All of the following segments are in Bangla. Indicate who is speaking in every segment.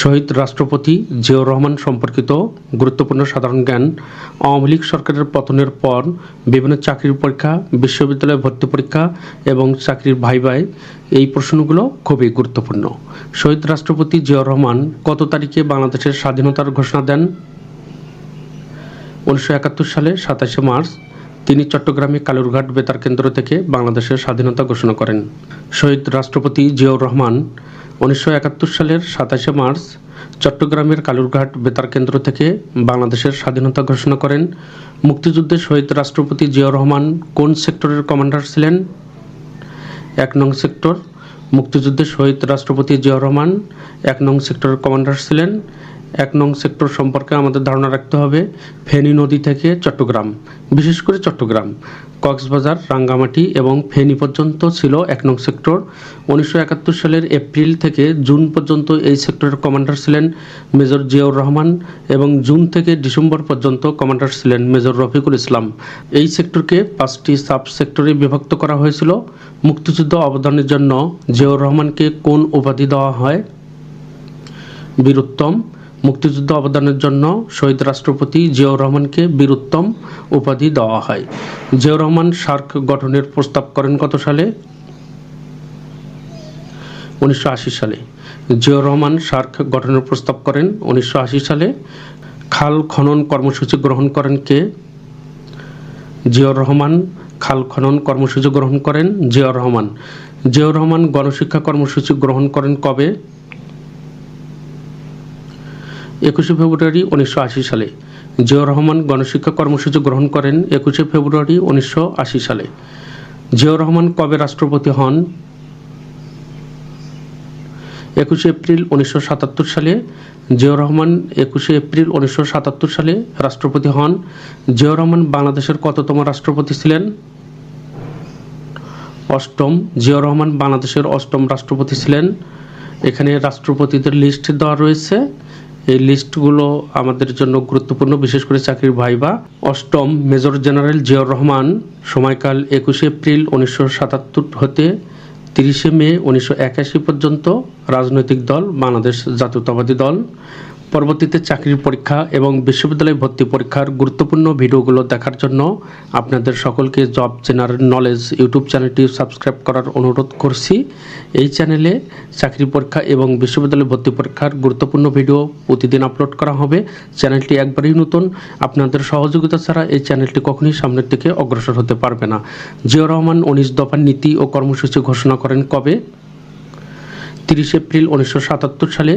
Speaker 1: শহীদ রাষ্ট্রপতি জিয়াউর রহমান সম্পর্কিত গুরুত্বপূর্ণ সাধারণ জ্ঞান, আওয়ামী লীগ সরকারের পতনের পর বিভিন্ন চাকরির পরীক্ষা, বিশ্ববিদ্যালয়ে ভর্তি পরীক্ষা এবং চাকরির ভাই ভাই, এই প্রশ্নগুলো খুবই গুরুত্বপূর্ণ। শহীদ রাষ্ট্রপতি জিয়াউর রহমান কত তারিখে বাংলাদেশের স্বাধীনতার ঘোষণা দেন? উনিশশো একাত্তর সালে সাতাশে মার্চ, তিনি চট্টগ্রামে কালুরঘাট বেতার কেন্দ্র থেকে বাংলাদেশের স্বাধীনতা ঘোষণা করেন। শহীদ রাষ্ট্রপতি জিয়াউর রহমান উনিশশো একাত্তর সালের সাতাশে মার্চ চট্টগ্রামের কালুরঘাট বেতার কেন্দ্র থেকে বাংলাদেশের স্বাধীনতা ঘোষণা করেন মুক্তিযুদ্ধে শহীদ রাষ্ট্রপতি জিয়াউর রহমান কোন সেক্টরের কমান্ডার ছিলেন? এক নং সেক্টর, মুক্তিযুদ্ধে শহীদ রাষ্ট্রপতি জিয়াউর রহমান এক নং সেক্টরের কমান্ডার ছিলেন। এক নং সেক্টর সম্পর্কে আমাদের ধারণা রাখতে হবে, ফেনী নদী থেকে চট্টগ্রাম, বিশেষ করে চট্টগ্রাম। কক্সবাজার, রাঙ্গামাটি এবং ফেনী পর্যন্ত ছিল এক নং সেক্টর। উনিশশো একাত্তর সালের এপ্রিল থেকে জুন পর্যন্ত এই সেক্টরের কমান্ডার ছিলেন মেজর জিয়াউর রহমান এবং জুন থেকে ডিসেম্বর পর্যন্ত কমান্ডার ছিলেন মেজর রফিকুল ইসলাম। এই সেক্টরকে পাঁচটি সাব সেক্টরে বিভক্ত করা হয়েছিল। মুক্তিযুদ্ধ অবদানের জন্য জিয়াউর রহমানকে কোন উপাধি দেওয়া হয়? বীরুত্তম মুক্তিযুদ্ধ অবদানের জন্য শহীদ রাষ্ট্রপতি জিয়াউর রহমানকে বীরুত্তম উপাধি দেওয়া হয়। জিয়াউর রহমান সার্ক গঠনের প্রস্তাব করেন কত সালে? উনিশশো আশি সালে। জিয়াউর রহমান সার্ক গঠনের প্রস্তাব করেন উনিশশো আশি সালে। খাল খনন কর্মসূচি গ্রহণ করেন কে? জিয়াউর রহমান খাল খনন কর্মসূচি গ্রহণ করেন জিয়াউর রহমান। জিয়াউর রহমান গণশিক্ষা কর্মসূচি গ্রহণ করেন কবে? একুশে ফেব্রুয়ারি উনিশশো আশি সালে। জিয়াউর রহমান গণশিক্ষা কর্মসূচি গ্রহণ করেন একুশে ফেব্রুয়ারি উনিশশো আশি সালে। জিয়াউর রহমান কবে রাষ্ট্রপতি হন? একুশে এপ্রিল উনিশশো সাতাত্তর সালে। জিয়াউর রহমান একুশে এপ্রিল উনিশশো সাতাত্তর সালে রাষ্ট্রপতি হন। জিয়াউর রহমান বাংলাদেশের কততম রাষ্ট্রপতি ছিলেন? অষ্টম। জিয়াউর রহমান বাংলাদেশের অষ্টম রাষ্ট্রপতি ছিলেন। এখানে রাষ্ট্রপতিদের লিস্ট দেওয়া রয়েছে। এই লিস্টগুলো আমাদের জন্য গুরুত্বপূর্ণ, বিশেষ করে চাকরির ভাইবা। অষ্টম, মেজর জেনারেল জিয়াউর রহমান, সময়কাল একুশে এপ্রিল উনিশশো সাতাত্তর হতে তিরিশে মে উনিশশো একাশি পর্যন্ত রাজনৈতিক দল, বাংলাদেশ জাতীয়তাবাদী দল। পরবর্তীতে চাকরির পরীক্ষা এবং বিশ্ববিদ্যালয় ভর্তি পরীক্ষার গুরুত্বপূর্ণ ভিডিওগুলো দেখার জন্য আপনাদের সকলকে জব জেনারেল নলেজ ইউটিউব চ্যানেলটি সাবস্ক্রাইব করার অনুরোধ করছি। এই চ্যানেলে চাকরি পরীক্ষা এবং বিশ্ববিদ্যালয় ভর্তি পরীক্ষার গুরুত্বপূর্ণ ভিডিও প্রতিদিন আপলোড করা হবে। চ্যানেলটি একবারই নতুন, আপনাদের সহযোগিতা ছাড়া এই চ্যানেলটি কখনই সামনের দিকে অগ্রসর হতে পারবে না। জিয়াউর রহমান, উনিশ দফার নীতি ও কর্মসূচি ঘোষণা করেন কবে? তিরিশ এপ্রিল উনিশশো সাতাত্তর সালে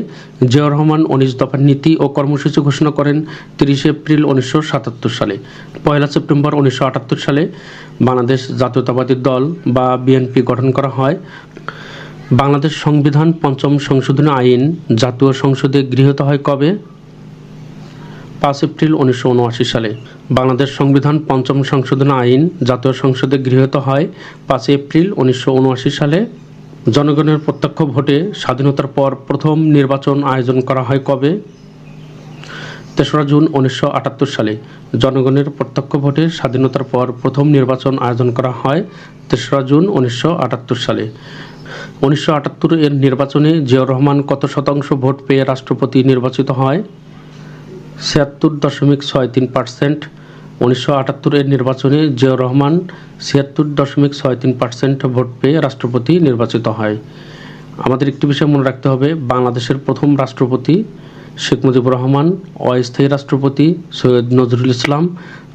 Speaker 1: জিয়াউর রহমান উনিশ দফার নীতি ও কর্মসূচি ঘোষণা করেন তিরিশে এপ্রিল উনিশশো সাতাত্তর সালে। পয়লা সেপ্টেম্বর উনিশশো আটাত্তর সালে বাংলাদেশ জাতীয়তাবাদী দল বা বিএনপি গঠন করা হয়। বাংলাদেশ সংবিধান পঞ্চম সংশোধনী আইন জাতীয় সংসদে গৃহীত হয় কবে? পাঁচ এপ্রিল উনিশশো উনআশি সালে। বাংলাদেশ সংবিধান পঞ্চম সংশোধনী আইন জাতীয় সংসদে গৃহীত হয় পাঁচ এপ্রিল উনিশশো উনআশি সালে। জনগণের প্রত্যক্ষ ভোটে স্বাধীনতার পর প্রথম নির্বাচন আয়োজন করা হয় কবে? তেসরা জুন উনিশশো আটাত্তর সালে। জনগণের প্রত্যক্ষ ভোটে স্বাধীনতার পর প্রথম নির্বাচন আয়োজন করা হয় তেসরা জুন উনিশশো আটাত্তর সালে। উনিশশো আটাত্তর এর নির্বাচনে জিয়াউর রহমান কত শতাংশ ভোট পেয়ে রাষ্ট্রপতি নির্বাচিত হয়? ছিয়াত্তর দশমিক ছয় তিন পার্সেন্ট। উনিশশো আটাত্তরের নির্বাচনে জিয়াউর রহমান ছিয়াত্তর দশমিক ছয় তিন পার্সেন্ট ভোট পেয়ে রাষ্ট্রপতি নির্বাচিত হয়। আমাদের একটি বিষয় মনে রাখতে হবে, বাংলাদেশের প্রথম রাষ্ট্রপতি শেখ মুজিবুর রহমান, অস্থায়ী রাষ্ট্রপতি সৈয়দ নজরুল ইসলাম।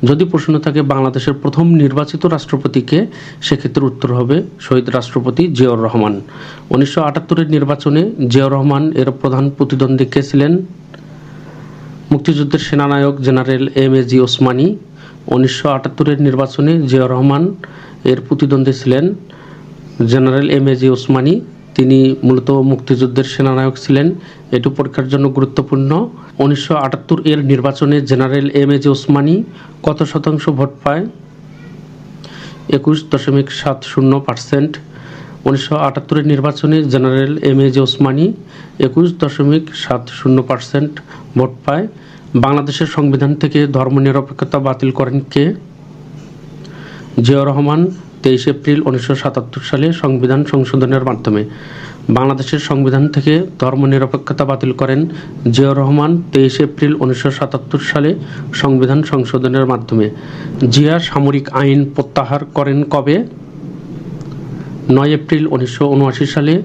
Speaker 1: যদি প্রশ্ন থাকে বাংলাদেশের প্রথম নির্বাচিত রাষ্ট্রপতিকে, সেক্ষেত্রে উত্তর হবে শহীদ রাষ্ট্রপতি জিয়াউর রহমান। উনিশশো আটাত্তরের নির্বাচনে জিয়াউর রহমান এর প্রধান প্রতিদ্বন্দ্বী কে ছিলেন? মুক্তিযুদ্ধের সেনানায়ক general M A G Osmani উনিশশো আটাত্তরের নির্বাচনে জিয়াউর রহমান এর প্রতিদ্বন্দ্বী ছিলেন। General M A G Osmani, তিনি মূলত মুক্তিযুদ্ধের সেনানায়ক ছিলেন। এটু পরীক্ষার জন্য গুরুত্বপূর্ণ। উনিশশো আটাত্তর এর নির্বাচনে general M A G Osmani কত শতাংশ ভোট পায়? একুশ দশমিক সাত শূন্য পার্সেন্ট। উনিশশো আটাত্তরের নির্বাচনে general M A J Osmani একুশ দশমিক সাত শূন্য পার্সেন্ট ভোট পায়। বাংলাদেশের সংবিধান থেকে ধর্মনিরপেক্ষতা বাতিল করেন কে? জিয়াউর রহমান, তেইশ এপ্রিল উনিশশো সাতাত্তর সালে সংবিধান সংশোধনের মাধ্যমে। বাংলাদেশের সংবিধান থেকে ধর্মনিরপেক্ষতা বাতিল করেন জিয়াউর রহমান, তেইশ এপ্রিল উনিশশো সাতাত্তর সালে সংবিধান সংশোধনের মাধ্যমে। জিয়া সামরিক আইন প্রত্যাহার করেন কবে? নয় এপ্রিল উনিশশো উনআশি সালে।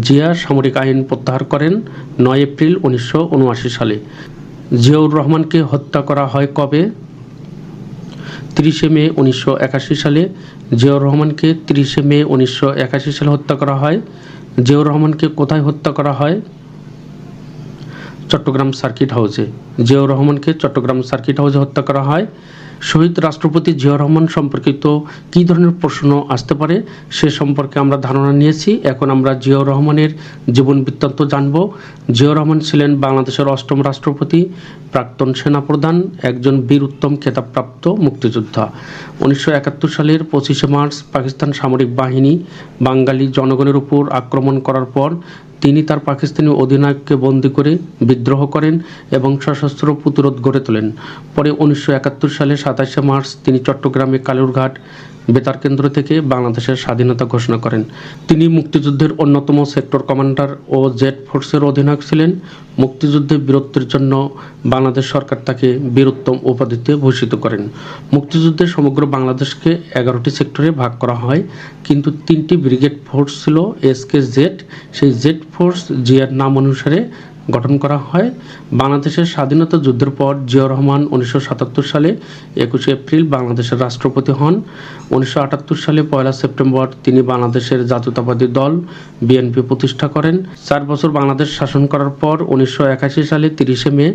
Speaker 1: জিয়া সামরিক আইন প্রত্যাহার করেন নয় এপ্রিল উনিশশো উনআশি সালে। জিয়াউর রহমানকে হত্যা করা হয় কবে? তিরিশে মে উনিশশো একাশি সালে জিয়াউর রহমানকে তিরিশে মে উনিশশো একাশি সালে হত্যা করা হয়। জিয়াউর রহমানকে কোথায় হত্যা করা হয়? চট্টগ্রাম সার্কিট হাউসে। জিয়াউর রহমানকে চট্টগ্রাম সার্কিট হাউসে হত্যা করা হয়। শহীদ রাষ্ট্রপতি জিয়াউর রহমান সম্পর্কিত কী ধরনের প্রশ্ন আসতে পারে সে সম্পর্কে আমরা ধারণা নিয়েছি। এখন আমরা জিয়াউর রহমানের জীবন বৃত্তান্ত জানব। জিয়াউর রহমান ছিলেন বাংলাদেশের অষ্টম রাষ্ট্রপতি, প্রাক্তন সেনাপ্রধান, একজন বীর উত্তম খেতাবপ্রাপ্ত মুক্তিযোদ্ধা। উনিশশো একাত্তর সালের পঁচিশে মার্চ পাকিস্তান সামরিক বাহিনী বাঙালি জনগণের উপর আক্রমণ করার পর তিনি তার পাকিস্তানি অধিনায়ককে বন্দি করে বিদ্রোহ করেন এবং সশস্ত্র প্রতিরোধ গড়ে তোলেন। পরে উনিশশো একাত্তর সালে সাতাশে মার্চ তিনি চট্টগ্রামে কালুরঘাট বেতার কেন্দ্র থেকে বাংলাদেশের স্বাধীনতা ঘোষণা করেন। তিনি মুক্তিযুদ্ধের অন্যতম সেক্টর কমান্ডার ও জেড ফোর্সের অধিনায়ক ছিলেন। মুক্তিযুদ্ধে বীরত্বের জন্য বাংলাদেশ সরকার তাকে বীরত্তম উপাধিতে ভূষিত করেন। মুক্তিযুদ্ধে সমগ্র বাংলাদেশকে এগারোটি সেক্টরে ভাগ করা হয়, কিন্তু তিনটি ব্রিগেড ফোর্স ছিল এসকে জেড। সেই জেড ফোর্স জিয়ার নাম অনুসারে গঠন করা হয়। বাংলাদেশের স্বাধীনতা যুদ্ধের পর জিয়াউর রহমান উনিশশো সাতাত্তর সালে একুশে এপ্রিল বাংলাদেশের রাষ্ট্রপতি হন। উনিশশো আটাত্তর সালে পয়লা সেপ্টেম্বর তিনি বাংলাদেশের জাতীয়তাবাদী দল বিএনপি প্রতিষ্ঠা করেন। চার বছর বাংলাদেশ শাসন করার পর উনিশশো একাশি সালে তিরিশে মে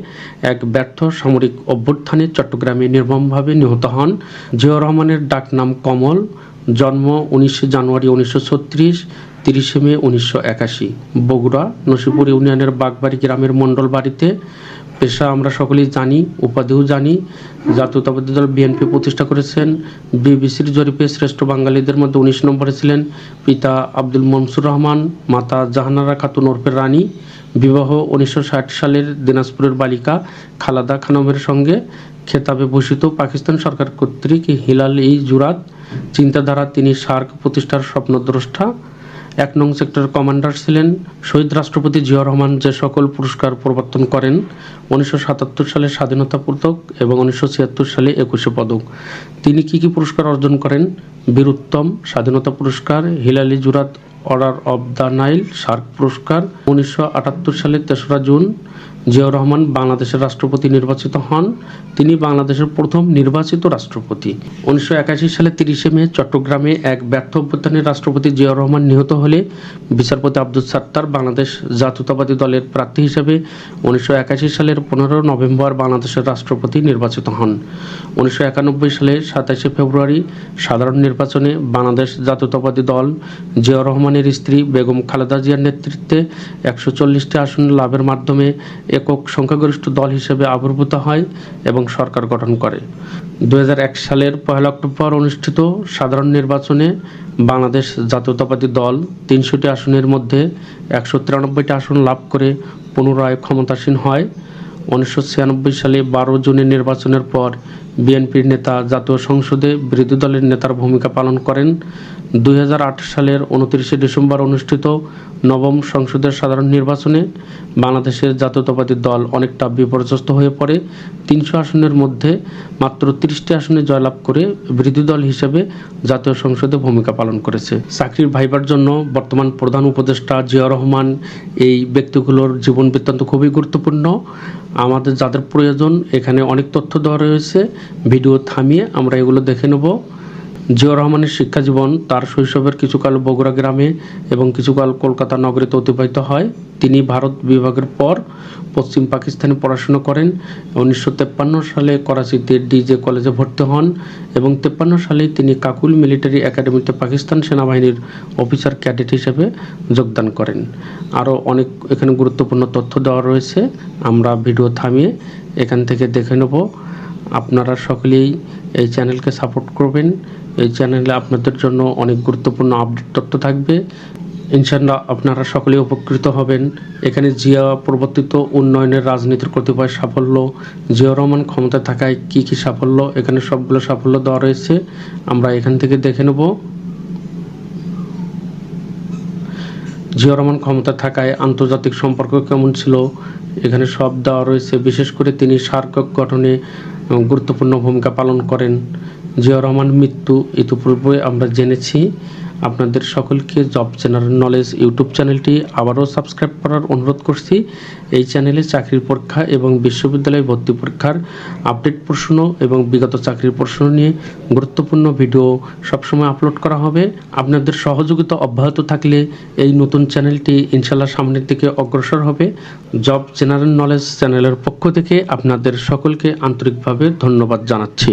Speaker 1: এক ব্যর্থ সামরিক অভ্যুত্থানে চট্টগ্রামে নির্মমভাবে নিহত হন। জিয়াউর রহমানের ডাকনাম কমল। জন্ম উনিশে জানুয়ারি উনিশশো ছত্রিশ। তিরিশে মে উনিশশো একাশি। বগুড়া, নসিপুর ইউনিয়নের বাগবাড়ি গ্রামের মণ্ডল বাড়িতে পেশা আমরা সকলেই জানি, উপাধিও জানি। জাতীয়তাবাদী দল বিএনপি প্রতিষ্ঠা করেছেন। বিবিসির জরিপে শ্রেষ্ঠ বাঙালিদের মধ্যে উনিশ নম্বরে ছিলেন পিতা আব্দুল মনসুর রহমান, মাতা জাহানারা খাতুন ওরফের রানী। বিবাহ উনিশশো ষাট সালের দিনাজপুরের বালিকা খালাদা খানমের সঙ্গে। খেতাবে ভূষিত পাকিস্তান সরকার কর্তৃক হিলাল ই জুরাত। চিন্তাধারা তিনি সার্ক প্রতিষ্ঠার স্বপ্নদ্রষ্টা। এক নং সেক্টর কমান্ডার ছিলেন শহীদ রাষ্ট্রপতি জিয়া রহমান যে সকল পুরস্কার প্রবর্তন করেন উনিশশো সাতাত্তর সালে স্বাধীনতা পদক এবং উনিশশো ছিয়াত্তর সালে একুশে পদক। তিনি কি কি পুরস্কার অর্জন করেন? বীরুত্তম স্বাধীনতা পুরস্কার, Hilali Jurat order of the Nile SAARC পুরস্কার, উনিশশো আটাত্তর সালে তেসরা জুন জিয়াউর রহমান বাংলাদেশের রাষ্ট্রপতি নির্বাচিত হন। তিনি বাংলাদেশের প্রথম নির্বাচিত রাষ্ট্রপতি। উনিশশো একাশি সালে তিরিশে মে চট্টগ্রামে এক ব্যর্থ অভ্যুত্থানে রাষ্ট্রপতি জিয়াউর রহমান নিহত হলে বিচারপতি আব্দুল সাত্তার বাংলাদেশ জাতীয়তাবাদী দলের প্রার্থী হিসেবে উনিশশো একাশি সালের পনেরো নভেম্বর বাংলাদেশের রাষ্ট্রপতি নির্বাচিত হন। উনিশশো একানব্বই সালে সাতাশে ফেব্রুয়ারি সাধারণ নির্বাচনে বাংলাদেশ জাতীয়তাবাদী দল জিয়াউর রহমানের স্ত্রী বেগম খালেদা জিয়ার নেতৃত্বে একশো চল্লিশটি আসন লাভের মাধ্যমে একক সংখ্যাগরিষ্ঠ দল হিসেবে আবির্ভূত হয় এবং সরকার গঠন করে। দু হাজার এক সালের পহেলা অক্টোবর অনুষ্ঠিত সাধারণ নির্বাচনে বাংলাদেশ জাতীয়তাবাদী দল তিনশোটি আসনের মধ্যে একশো তিরানব্বইটি আসন লাভ করে পুনরায় ক্ষমতাসীন হয়। উনিশশো ছিয়ানব্বই সালে বারো জুনের নির্বাচনের পর বিএনপির নেতা জাতীয় সংসদে বিরোধী দলের নেতার ভূমিকা পালন করেন। দুই হাজার আট সালের উনত্রিশে ডিসেম্বর অনুষ্ঠিত নবম সংসদের সাধারণ নির্বাচনে বাংলাদেশের জাতীয়তাবাদী দল অনেকটা বিপর্যস্ত হয়ে পড়ে। তিনশো আসনের মধ্যে মাত্র তিরিশটি আসনে জয়লাভ করে বিরোধী দল হিসেবে জাতীয় সংসদে ভূমিকা পালন করেছে। চাকরির ভাইবার জন্য বর্তমান প্রধান উপদেষ্টা জিয়া রহমান এই ব্যক্তিগুলোর জীবন বৃত্তান্ত খুবই গুরুত্বপূর্ণ। আমাদের যাদের প্রয়োজন, এখানে অনেক তথ্য দেওয়া রয়েছে। ভিডিও থামিয়ে আমরা এগুলো দেখে নেব। জিয়াউর রহমানের শিক্ষাজীবন তার শৈশবের কিছুকাল বগুড়া গ্রামে এবং কিছুকাল কলকাতা নগরীতে অতিবাহিত হয়। তিনি ভারত বিভাগের পর পশ্চিম পাকিস্তানে পড়াশোনা করেন। উনিশশো সালে করাচিতে ডিজে কলেজে ভর্তি হন এবং তেপ্পান্ন সালে তিনি কাকুল মিলিটারি একাডেমিতে পাকিস্তান সেনাবাহিনীর অফিসার ক্যাডেট হিসেবে যোগদান করেন। আরও অনেক এখানে গুরুত্বপূর্ণ তথ্য দেওয়া রয়েছে, আমরা ভিডিও থামিয়ে এখান থেকে দেখে নেব। আপনারা সকলেই এই চ্যানেলকে সাপোর্ট করবেন। এই চ্যানেলে আপনাদের জন্য অনেক গুরুত্বপূর্ণ আপডেট তথ্য থাকবে। ইনশাল্লাহ আপনারা সকলেই উপকৃত হবেন। এখানে জিয়া প্রবর্তিত উন্নয়নের রাজনীতির কতিপয় সাফল্য জিয়া রহমান ক্ষমতায় থাকায় কি কি সাফল্য, এখানে সবগুলো সাফল্য দেওয়া রয়েছে। আমরা এখান থেকে দেখে নেব। জিয়া রহমান ক্ষমতা থাকায় আন্তর্জাতিক সম্পর্ক কেমন ছিল, এখানে সব দেওয়া রয়েছে। বিশেষ করে তিনি সার্ক গঠনে গুরুত্বপূর্ণ ভূমিকা পালন করেন। জিয়া রহমান মৃত্যু ইতিপূর্বে আমরা জেনেছি। আপনাদের সকলকে জব জেনারেল নলেজ ইউটিউব চ্যানেলটি আবারও সাবস্ক্রাইব করার অনুরোধ করছি। এই চ্যানেলে চাকরির পরীক্ষা এবং বিশ্ববিদ্যালয় ভর্তি পরীক্ষার আপডেট প্রশ্ন এবং বিগত চাকরির প্রশ্ন নিয়ে গুরুত্বপূর্ণ ভিডিও সবসময় আপলোড করা হবে। আপনাদের সহযোগিতা অব্যাহত থাকলে এই নতুন চ্যানেলটি ইনশাল্লাহ সামনের দিকে অগ্রসর হবে। জব জেনারেল নলেজ চ্যানেলের পক্ষ থেকে আপনাদের সকলকে আন্তরিকভাবে ধন্যবাদ জানাচ্ছি।